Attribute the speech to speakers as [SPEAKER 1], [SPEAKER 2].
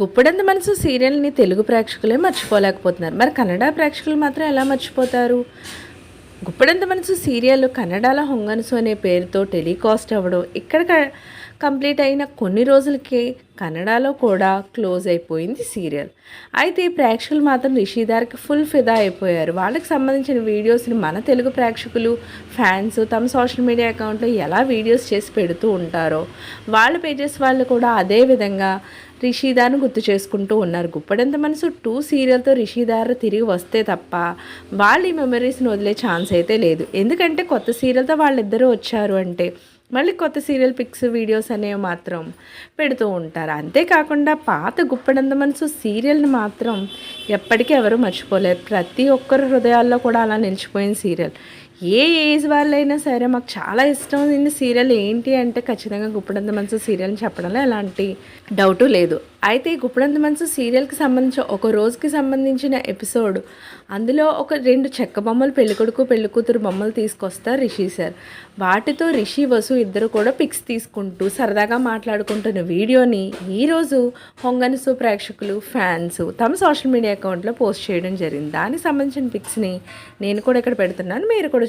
[SPEAKER 1] గుప్పడంత మనసు సీరియల్ని తెలుగు ప్రేక్షకులే మర్చిపోలేకపోతున్నారు. మరి కన్నడ ప్రేక్షకులు మాత్రం ఎలా మర్చిపోతారు? గుప్పడంత మనసు సీరియల్ కన్నడలో హొంగనసు అనే పేరుతో టెలికాస్ట్ అవ్వడం ఇక్కడ కంప్లీట్ అయిన కొన్ని రోజులకే కన్నడలో కూడా క్లోజ్ అయిపోయింది సీరియల్. అయితే ఈ ప్రేక్షకులు మాత్రం రిషిదార్కి ఫుల్ ఫిదా అయిపోయారు. వాళ్ళకి సంబంధించిన వీడియోస్ని మన తెలుగు ప్రేక్షకులు ఫ్యాన్స్ తమ సోషల్ మీడియా అకౌంట్లో ఎలా వీడియోస్ చేసి పెడుతూ ఉంటారో వాళ్ళ పేజెస్ వాళ్ళు కూడా అదే విధంగా రిషిదార్ను గుర్తు చేసుకుంటూ ఉన్నారు. గుప్పడంత మనసు టూ సీరియల్తో రిషిదార్ తిరిగి వస్తే తప్ప వాళ్ళు ఈ మెమరీస్ని వదిలే ఛాన్స్ అయితే లేదు. ఎందుకంటే కొత్త సీరియల్తో వాళ్ళిద్దరూ వచ్చారు అంటే మళ్ళీ కొత్త సీరియల్ పిక్స్ వీడియోస్ అనేవి మాత్రం పెడుతూ ఉంటారు. అంతేకాకుండా పాత గుప్పడంత మనసు సీరియల్ని మాత్రం ఎప్పటికీ ఎవరు మర్చిపోలేరు. ప్రతి ఒక్కరు హృదయాల్లో కూడా అలా నిలిచిపోయిన సీరియల్. ఏ ఏజ్ వాళ్ళైనా సరే మాకు చాలా ఇష్టమైన సీరియల్. ఏంటి అంటే ఖచ్చితంగా గుప్పడంత మనసు సీరియల్ చెప్పడంలో ఎలాంటి డౌటు లేదు. అయితే ఈ గుప్పడంత మనసు సీరియల్కి సంబంధించిన ఒక రోజుకి సంబంధించిన ఎపిసోడ్ అందులో ఒక రెండు చెక్క బొమ్మలు పెళ్ళికొడుకు పెళ్ళికూతురు బొమ్మలు తీసుకొస్తారు రిషి సార్. వాటితో రిషి వసు ఇద్దరు కూడా పిక్స్ తీసుకుంటూ సరదాగా మాట్లాడుకుంటున్న వీడియోని ఈరోజు హొంగనసు ప్రేక్షకులు ఫ్యాన్స్ తమ సోషల్ మీడియా అకౌంట్లో పోస్ట్ చేయడం జరిగింది. దానికి సంబంధించిన పిక్స్ని నేను కూడా ఇక్కడ పెడుతున్నాను. మీరు కూడా